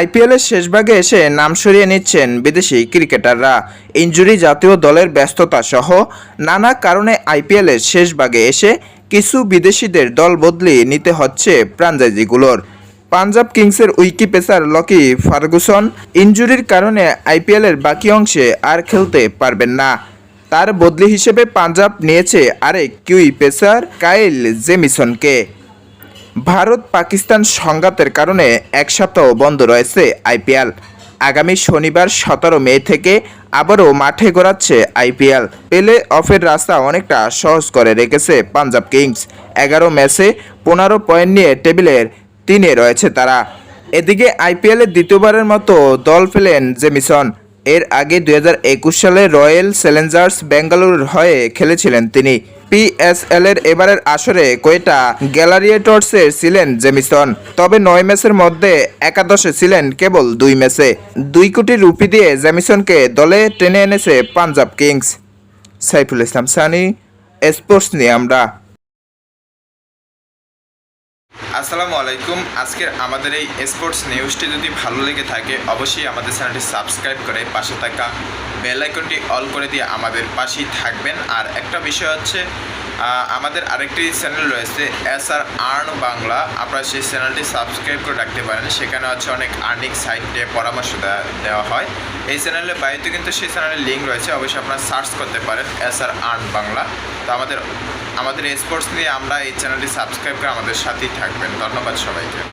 আইপিএলের শেষ ভাগে এসে নাম সরিয়ে নিচ্ছেন বিদেশি ক্রিকেটাররা। ইনজুরি জাতীয় দলের ব্যস্ততা সহ নানা কারণে আইপিএলের শেষ ভাগে এসে কিছু বিদেশিদের দল বদলি নিতে হচ্ছে ফ্রাঞ্চাইজিগুলোর পাঞ্জাব কিংসের উইকি পেসার লকি ফার্গুসন ইনজুরির কারণে আইপিএলের বাকি অংশে আর খেলতে পারবেন না। তার বদলি হিসেবে পাঞ্জাব নিয়েছে আরেক কিউই পেসার কাইল জেমিসনকে। ভারত পাকিস্তান সংঘাতের কারণে এক সপ্তাহ বন্ধ রয়েছে আইপিএল। আগামী শনিবার সতেরো মে থেকে আবারও মাঠে গড়াচ্ছে আইপিএল। পেলে অফের রাস্তা অনেকটা সহজ করে রেখেছে পাঞ্জাব কিংস। এগারো ম্যাচে পনেরো পয়েন্ট নিয়ে টেবিলের তিনে রয়েছে তারা। এদিকে আইপিএলের দ্বিতীয়বারের মতো দল ফেলেন জেমিসন। এর আগে দু হাজার একুশ সালে রয়্যাল চ্যালেঞ্জার্স বেঙ্গালুরুর হয়ে খেলেছিলেন তিনি। পিএসএল এর এবারের আসরে কোয়েটা গ্যালারিয়েটর্সের ছিলেন জেমিসন? তবে নয় ম্যাচের মধ্যে একাদশে ছিলেন কেবল দুই ম্যাচে। দুই কোটি রুপি দিয়ে জেমিসনকে দলে টেনে এনেছে পাঞ্জাব কিংস। সাইফুল ইসলাম, সানি, স্পোর্টস নিয়ে আমরা। আসসালামু আলাইকুম। আজকের আমাদের এই স্পোর্টস নিউজটি যদি ভালো লেগে থাকে, অবশ্যই আমাদের চ্যানেলটি সাবস্ক্রাইব করে পাশে থাকা বেল আইকনটি অল করে দিয়ে আমাদের পাশেই থাকবেন। আর একটা বিষয় হচ্ছে আমাদের আরেকটি চ্যানেল রয়েছে, এস আর আর্ন বাংলা। আপনারা সেই চ্যানেলটি সাবস্ক্রাইব করে রাখতে পারেন। সেখানে হচ্ছে অনেক আর্নিং সাইটে পরামর্শ দেওয়া- হয়। এই চ্যানেলের বাইরেতে কিন্তু সেই চ্যানেলের লিঙ্ক রয়েছে, অবশ্যই আপনারা সার্চ করতে পারেন, এস আর আর্ন বাংলা। তো আমাদের আমাদের স্পোর্টস নিয়ে আমরা এই চ্যানেলটি সাবস্ক্রাইব করে আমাদের সাথেই থাকবেন। ধন্যবাদ সবাইকে।